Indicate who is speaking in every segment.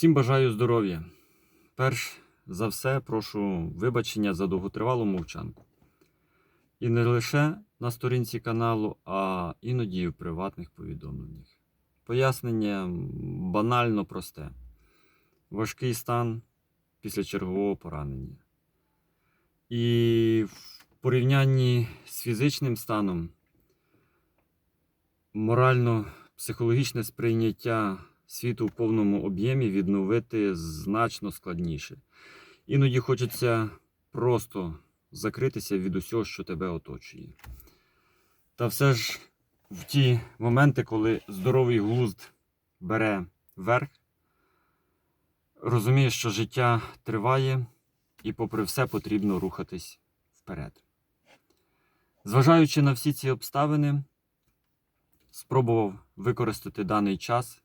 Speaker 1: Всім бажаю здоров'я. Перш за все, прошу вибачення за довготривалу мовчанку. І не лише на сторінці каналу, а іноді в приватних повідомленнях. Пояснення банально просте: важкий стан після чергового поранення. І в порівнянні з фізичним станом морально-психологічне сприйняття світу в повному об'ємі відновити значно складніше. Іноді хочеться просто закритися від усього, що тебе оточує. Та все ж в ті моменти, коли здоровий глузд бере верх, розумієш, що життя триває і, попри все, потрібно рухатись вперед. Зважаючи на всі ці обставини, спробував використати даний час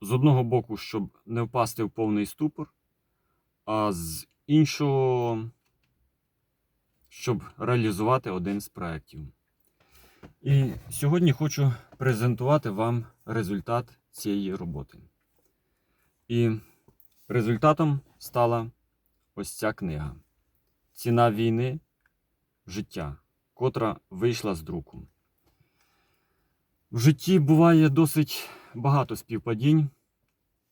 Speaker 1: з одного боку, щоб не впасти в повний ступор, а з іншого, щоб реалізувати один з проєктів. І сьогодні хочу презентувати вам результат цієї роботи. І результатом стала ось ця книга Ціна війни, життя, котра вийшла з друку. В житті буває досить багато співпадінь,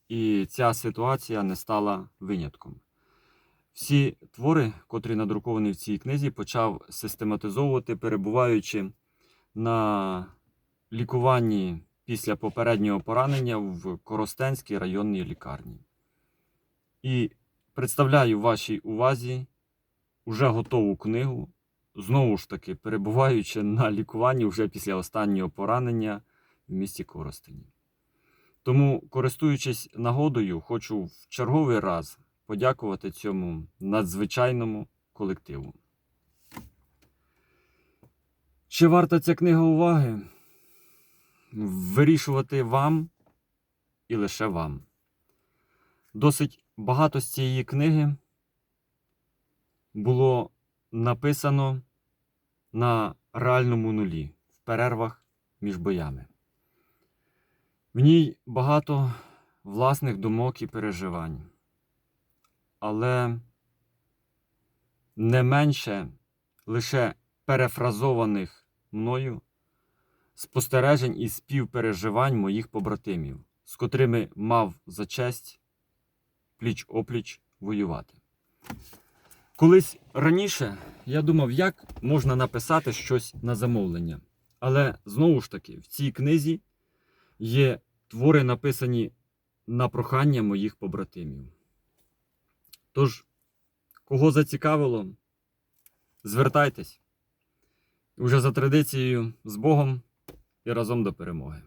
Speaker 1: і ця ситуація не стала винятком. Всі твори, котрі надруковані в цій книзі, почав систематизовувати, перебуваючи на лікуванні після попереднього поранення в Коростенській районній лікарні. І представляю вашій увазі уже готову книгу, знову ж таки, перебуваючи на лікуванні вже після останнього поранення в місті Коростені. Тому, користуючись нагодою, хочу в черговий раз подякувати цьому надзвичайному колективу. Чи варта ця книга уваги? Вирішувати вам і лише вам. Досить багато з цієї книги було написано на реальному нулі в перервах між боями. В ній багато власних думок і переживань, але не менше лише перефразованих мною спостережень і співпереживань моїх побратимів, з котрими мав за честь пліч опліч воювати. Колись раніше я думав, як можна написати щось на замовлення. Але знову ж таки, в цій книзі є твори, написані на прохання моїх побратимів. Тож, кого зацікавило, звертайтесь. Уже за традицією з Богом і разом до перемоги.